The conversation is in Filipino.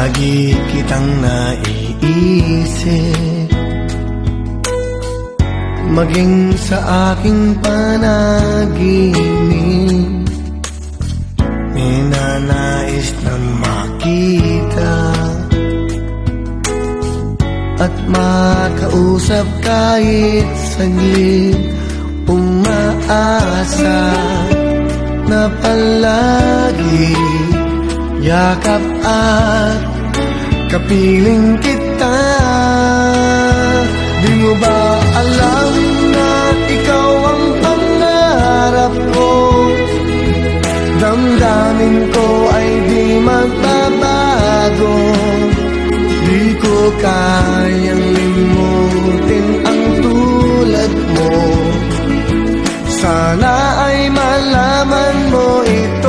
Lagi kitang naiisip. Maging sa aking panaginip. Ninanais na makita. At makausap kahit saglit Umaasa na palagi Yakap at kapiling kita. Di mo ba alam na ikaw ang pangarap ko? Damdamin ko ay di magbabago. Di ko kayang limutin ang tulad mo. Sana ay malaman mo ito